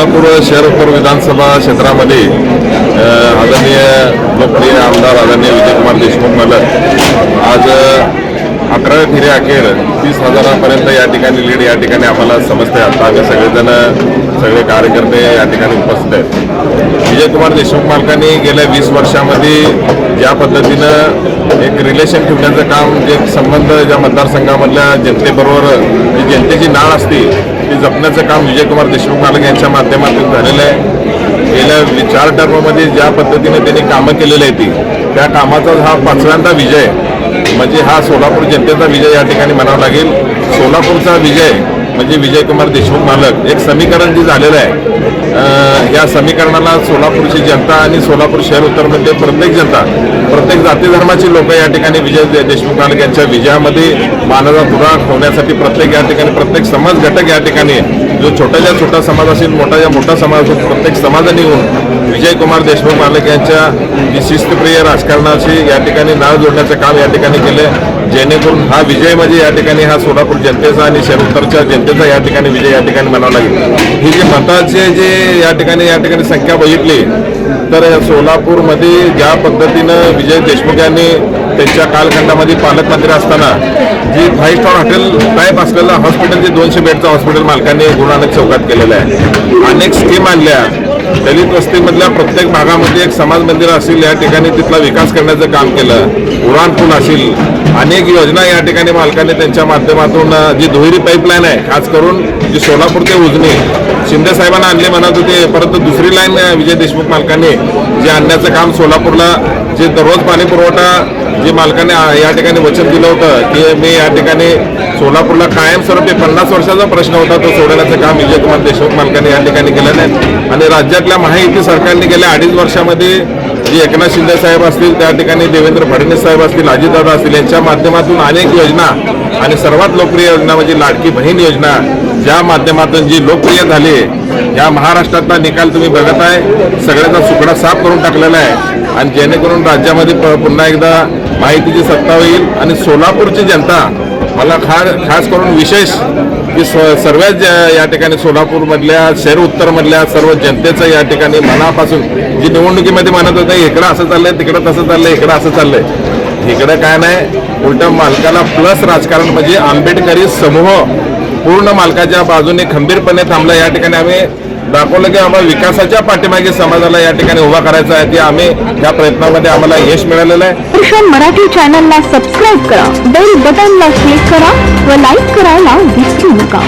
सोलापूर शहर उत्तर विधानसभा क्षेत्रामध्ये आदरणीय लोकप्रिय आमदार आदरणीय विजयकुमार देशमुख मालक आज अकरा फिरे अखेर तीस हजारापर्यंत या ठिकाणी लीड या ठिकाणी आम्हाला समजते आता आम्ही सगळेजण सगळे कार्यकर्ते या ठिकाणी उपस्थित आहेत. विजयकुमार देशमुख मालकांनी गेल्या वीस वर्षामध्ये ज्या पद्धतीनं एक रिलेशन ठेवण्याचं काम जे संबंध ज्या मतदारसंघामधल्या जनतेबरोबर जी जनतेची नाळ असते ते जपण्याचं काम विजयकुमार देशमुख मालक यांच्या माध्यमातून झालेलं आहे. गेल्या चार टर्ममध्ये ज्या पद्धतीने त्यांनी कामं केलेली आहे ती त्या कामाचा हा पाचव्यांदा विजय म्हणजे हा सोलापूर जनतेचा विजय या ठिकाणी म्हणावा लागेल. सोलापूरचा विजय म्हणजे विजयकुमार देशमुख मालक एक समीकरण जे झालेलं आहे या समीकरणाला सोलापूरची जनता आणि सोलापूर शहर उत्तरमध्ये प्रत्येक जनता प्रत्येक जाती धर्माची लोक या ठिकाणी विजय दे- देशमुख मालक यांच्या विजयामध्ये मानाचा दुरा होण्यासाठी प्रत्येक या ठिकाणी प्रत्येक समाज घटक या ठिकाणी जो छोट्याच्या छोटा समाज असेल मोठाच्या मोठा समाज असेल प्रत्येक समाजाने येऊन विजयकुमार देशमुख मालक यांच्या विशिष्टप्रिय शिस्तप्रिय राजकारणाशी या ठिकाणी नाळ जोडण्याचं काम या ठिकाणी केलं. जेणेकरून हा विजय म्हणजे या ठिकाणी हा सोलापूर जनतेचा आणि शहरोत्तरच्या जनतेचा या ठिकाणी विजय या ठिकाणी म्हणावा लागेल. ही जी मताचे जे या ठिकाणी या ठिकाणी संख्या बघितली तर सोलापूरमध्ये ज्या पद्धतीनं विजय देशमुख यांनी त्यांच्या कालखंडामध्ये पालकमंत्री असताना जी फाईव्ह स्टार हॉटेल टाईप असलेलं हॉस्पिटल जे दोनशे बेडचं हॉस्पिटल मालकांनी गुरुनानक चौकात केलेलं आहे. अनेक स्कीम आणल्या. दलित वस्तीमधल्या प्रत्येक भागामध्ये एक समाज मंदिर असेल या ठिकाणी तिथला विकास करण्याचं काम केलं. उडान पूल असेल. अनेक योजना या ठिकाणी मालकाने त्यांच्या माध्यमातून जी दुहेरी पाईपलाईन आहे खास करून जी सोलापूर ते उजनी शिंदे साहेबांना आणले म्हणत होते परंतु दुसरी लाईन विजय देशमुख मालकांनी जे आणण्याचं काम सोलापूरला जे दररोज पाणी पुरवठा जे मालकाने या ठिकाणी वचन दिलं होतं की मी या ठिकाणी सोलापूरला कायमस्वरूपी पन्नास वर्षाचा प्रश्न होता तो सोडवण्याचं काम विजयकुमार देशमुख मालकाने या ठिकाणी केलं नाही. आणि राज्यातल्या महायुती सरकारने गेल्या अडीच वर्षामध्ये जे एकनाथ शिंदे साहेब असतील त्या ठिकाणी देवेंद्र फडणवीस साहेब असतील अजितदादा असतील यांच्या माध्यमातून अनेक योजना आणि सर्वात लोकप्रिय योजना म्हणजे लाडकी बहीण योजना ज्या माध्यमातून जी लोकप्रिय झाली या महाराष्ट्रातला निकाल तुम्ही बघत आहे सगळ्याचा सुकडा साफ करून टाकलेला आहे. आणि जेणेकरून राज्यामध्ये प- पुन्हा एकदा माहितीची सत्ता होईल आणि सोलापूरची जनता मला खास खास करून विशेष की स- सर्वच या ठिकाणी सोलापूरमधल्या शहर उत्तरमधल्या सर्व जनतेचं या ठिकाणी मनापासून जी निवडणुकीमध्ये म्हणत होतं इकडं असं चाललंय तिकडं तसं चाललंय इकडं असं चाललंय. इकडं काय नाही उलट मालकाला प्लस राजकारण म्हणजे आंबेडकरी समूह पूर्ण मालकाच्या बाजूने खंबीरपणे थांबला. या ठिकाणी आम्ही दाखवलं की आम्हाला विकासाच्या पाठीमागे समाजाला या ठिकाणी उभा करायचा आहे. ते आम्ही या प्रयत्नामध्ये आम्हाला यश मिळालेलं आहे. दर्शन मराठी चॅनलला सबस्क्राईब करा. बेल बटनला क्लिक करा व लाईक करायला विसरू नका.